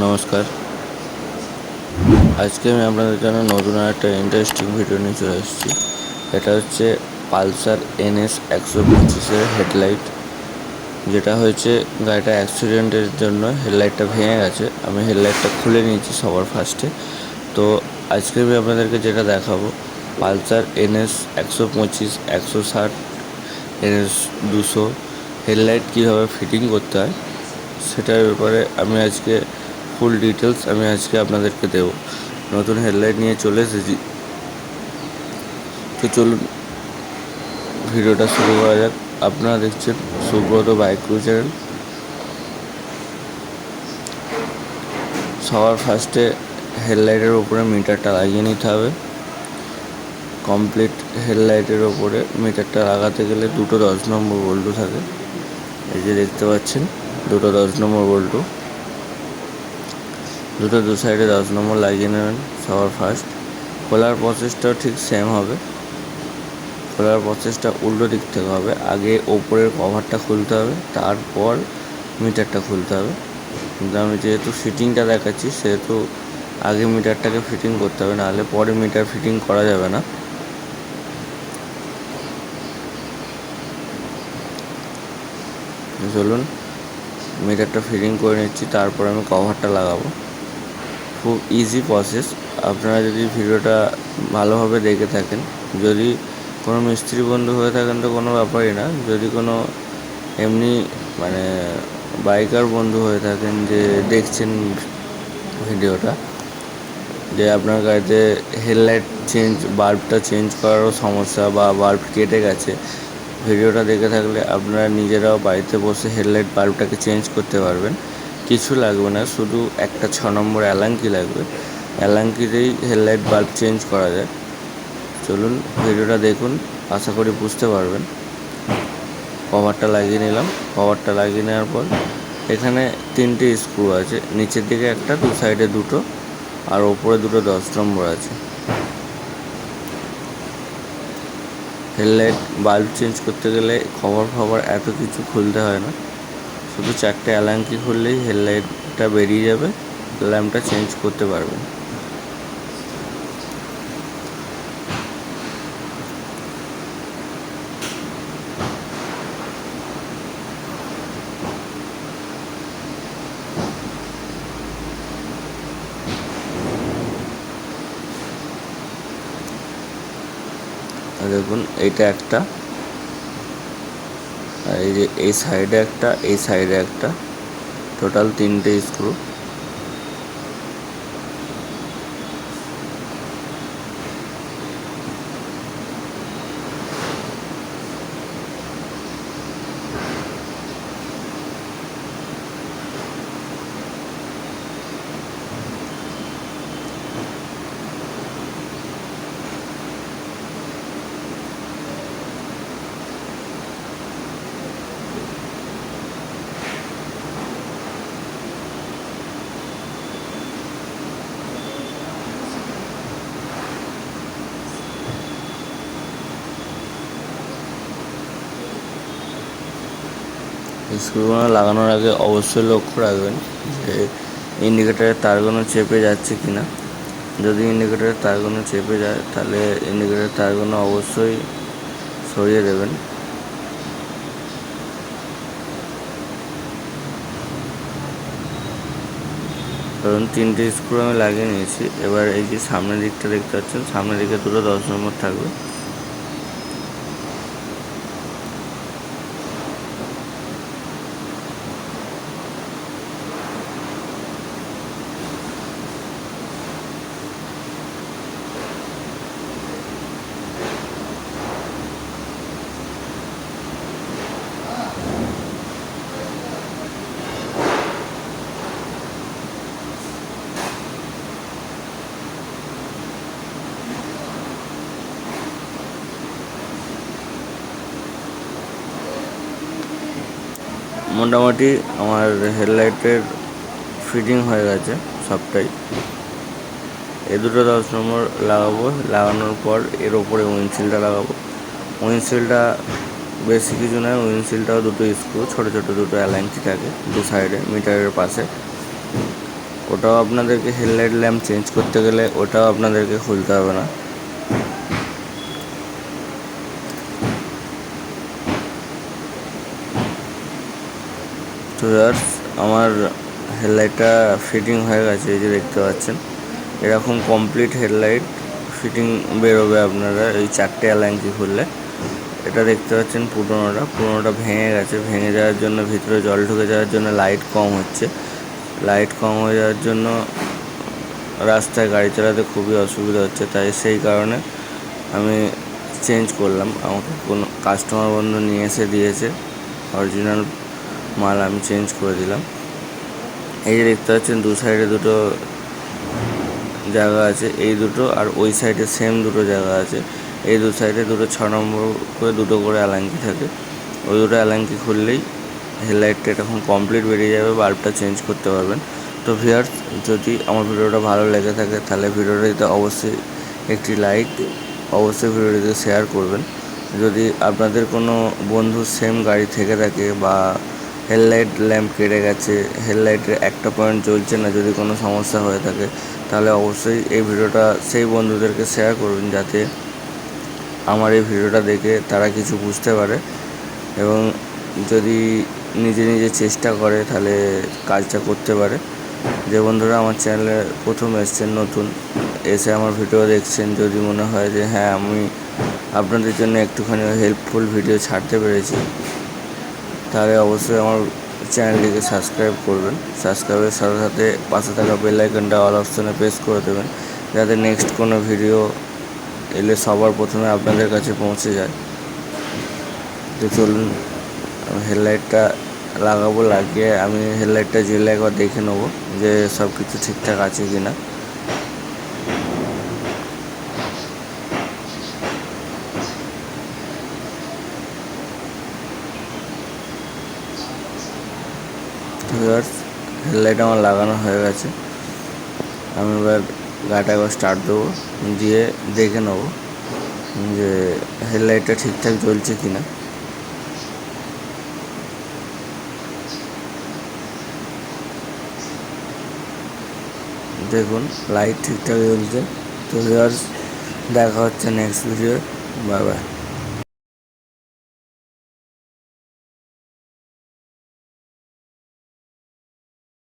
নমস্কার। আজকে আমি আপনাদের জন্য নতুন একটা ইন্টারেস্টিং ভিডিও নিয়ে চলে এসেছি। এটা হচ্ছে পালসার এনএস একশো পঁচিশের হেডলাইট। যেটা হয়েছে, গাড়িটা অ্যাক্সিডেন্টের জন্য হেডলাইটটা ভেঙে গেছে। আমি হেডলাইটটা খুলে নিয়েছি সবার ফার্স্টে তো আজকে আমি আপনাদেরকে যেটা দেখাবো, পালসার এনএস একশো পঁচিশ, একশো ষাট, এনএস দুশো, হেডলাইট কীভাবে ফিটিং করতে হয়, সেটার ব্যাপারে আমি আজকে ফুল ডিটেলস আমি আজকে আপনাদেরকে দেব। নতুন হেডলাইট নিয়ে চলে এসেছি। তো চলুন, ভিডিওটা শুরু করা যাক। আপনারা দেখছেন সুব্রত বাইক ক্রু চ্যানেল সবার ফার্স্টে হেডলাইটের ওপরে মিটারটা লাগিয়ে নিতে হবে। কমপ্লিট হেডলাইটের ওপরে মিটারটা লাগাতে গেলে দুটো দশ নম্বর বল্টু থাকে। এই যে দেখতে পাচ্ছেন, দুটো দশ নম্বর বল্টু। দুটো দু সাইডে দশ নম্বর লাগিয়ে নেবেন সবার ফার্স্ট খোলার প্রসেসটাও ঠিক সেম হবে। খোলার প্রসেসটা উল্টো দিক থেকে হবে। আগে ওপরের কভারটা খুলতে হবে, তারপর মিটারটা খুলতে হবে। কিন্তু আমি যেহেতু ফিটিংটা দেখাচ্ছি, সেহেতু আগে মিটারটাকে ফিটিং করতে হবে, নাহলে পরে মিটার ফিটিং করা যাবে না। চলুন মিটারটা ফিটিং করে নিচ্ছি, তারপর আমি কভারটা লাগাবো। খুব ইজি প্রসেস আপনারা যদি ভিডিওটা ভালোভাবে দেখে থাকেন, যদি কোনো মিস্ত্রি বন্ধু হয়ে থাকেন তো কোনো ব্যাপারই না। যদি কোনো এমনি মানে বাইকার বন্ধু হয়ে থাকেন যে দেখছেন ভিডিওটা, যে আপনার গাড়িতে হেডলাইট চেঞ্জ বাল্বটা চেঞ্জ করারও সমস্যা বা বাল্ব কেটে গেছে, ভিডিওটা দেখে থাকলে আপনারা নিজেরাও বাড়িতে বসে হেডলাইট বাল্বটাকে চেঞ্জ করতে পারবেন। কিছু লাগবে না, শুধু একটা ছ নম্বর অ্যালাঙ্কি লাগবে। অ্যালাঙ্কিতেই হেডলাইট বাল্ব চেঞ্জ করা যায় চলুন, ভিডিওটা দেখুন, আশা করি বুঝতে পারবেন। কভারটা লাগিয়ে নিলাম। কভারটা লাগিয়ে নেওয়ার পর এখানে তিনটে স্ক্রু আছে। নিচের দিকে একটা, দু সাইডে দুটো, আর ওপরে দুটো দশ নম্বর আছে। হেডলাইট বাল্ব চেঞ্জ করতে গেলে খবর খবর এত কিছু খুলতে হয় না। শুধু চারটে অ্যালাঙ্কি খুললেই হেডলাইটটা বেরিয়ে যাবে ল্যাম্পটা চেঞ্জ করতে পারবেন দেখুন এইটা একটা। এই যে এই সাইডে একটা এই সাইডে একটা টোটাল তিনটে স্ক্রু স্ক্রুগুলো লাগানোর আগে অবশ্যই লক্ষ্য রাখবেন যে ইন্ডিকেটারের তারগুলো চেপে যাচ্ছে কি না যদি ইন্ডিকেটারের তারগুলো চেপে যায়, তাহলে ইন্ডিকেটারের তারগুলো অবশ্যই সরিয়ে দেবেন। ধরুন, তিনটে স্ক্রু আমি লাগিয়ে নিয়েছি। এবার এই যে সামনের দিকটা দেখতে পাচ্ছেন, সামনের দিকে দুটো দশ নম্বর থাকবে। মোটামুটি আমার হেডলাইটের ফিটিং হয়ে গেছে সবটাই। এ দুটো দশ নম্বর লাগাবো, লাগানোর পর এর ওপরে উইন্ডশিল্ডটা লাগাবো। উইন্ডশিল্ডটা বেশি কিছু নয় উইন্ডশিল্ডটাও দুটো স্ক্রু ছোটো ছোটো দুটো অ্যালাইন্সি থাকে দু সাইডে মিটারের পাশে। ওটাও আপনাদেরকে হেডলাইট ল্যাম্প চেঞ্জ করতে গেলে ওটাও আপনাদেরকে খুলতে হবে না। তো ভিউয়ার্স আমার হেডলাইটটা ফিটিং হয়ে গেছে, এই যে দেখতে পাচ্ছেন। এরকম কমপ্লিট হেডলাইট ফিটিং বেরোবে আপনারা এই চারটে অ্যালাঙ্কি খুললে। এটা দেখতে পাচ্ছেন পুরোনোটা পুরোনোটা ভেঙে গেছে। ভেঙে যাওয়ার জন্য ভিতরে জল ঢুকে যাওয়ার জন্য লাইট কম হচ্ছে। লাইট কম হয়ে যাওয়ার জন্য রাস্তায় গাড়ি চালাতে খুবই অসুবিধা হচ্ছে। তাই সেই কারণে আমি চেঞ্জ করলাম। আমাকে কোনো কাস্টমার বন্ধু নিয়ে এসে দিয়েছে। অরিজিনাল মাল আমি চেঞ্জ করে দিলাম। এই যে দেখতে পাচ্ছেন, দু সাইডে দুটো জায়গা আছে, এই দুটো আর ওই সাইডে সেম দুটো জায়গা আছে। এই দু সাইডে দুটো ছ নম্বর করে দুটো করে অ্যালাঙ্কি থাকে। ওই দুটো অ্যালাঙ্কি খুললেই হেডলাইটটা এরকম কমপ্লিট বেরিয়ে যাবে বাল্বটা চেঞ্জ করতে পারবেন। তো ভিয়ার্স যদি আমার ভিডিওটা ভালো লেগে থাকে, তাহলে ভিডিওটিতে অবশ্যই একটি লাইক অবশ্যই ভিডিওটিতে শেয়ার করবেন। যদি আপনাদের কোনো বন্ধু সেম গাড়ি থেকে থাকে বা হেডলাইট ল্যাম্প কেটে গেছে, হেডলাইটের একটা পয়েন্ট জ্বলছে না যদি কোনো সমস্যা হয়ে থাকে, তাহলে অবশ্যই এই ভিডিওটা সেই বন্ধুদেরকে শেয়ার করবেন যাতে আমার এই ভিডিওটা দেখে তারা কিছু বুঝতে পারে এবং যদি নিজে নিজে চেষ্টা করে তাহলে কাজটা করতে পারে। যে বন্ধুরা আমার চ্যানেলে প্রথম এসছেন, নতুন, এসে আমার ভিডিও দেখছেন, যদি মনে হয় যে হ্যাঁ আমি আপনাদের জন্য একটুখানি হেল্পফুল ভিডিও ছাড়তে পেরেছি তাহলে অবশ্যই আমার চ্যানেলটিকে সাবস্ক্রাইব করবেন। সাবস্ক্রাইবের সাথে সাথে পাশে থাকা বেল আইকনটা অল অপশনে প্রেস করে দেবেন। যাতে নেক্সট কোনো ভিডিও এলে সবার প্রথমে আপনাদের কাছে পৌঁছে যায়। তো চলুন হেডলাইটটা লাগাবো, লাগিয়ে আমি হেডলাইটটা জেলে একবার দেখে নেব যে সব কিছু ঠিকঠাক আছে কি না ভিউয়ার্স হেডলাইট আমার লাগানো হয়ে গেছে। আমি এবার গাড়িটা একবার স্টার্ট দেবো দিয়ে দেখে নেব যে হেডলাইটটা ঠিকঠাক জ্বলছে কি না দেখুন লাইট ঠিকঠাক জ্বলছে। তো ভিউয়ার্স দেখা হচ্ছে নেক্সট ভিডিও বাই বাই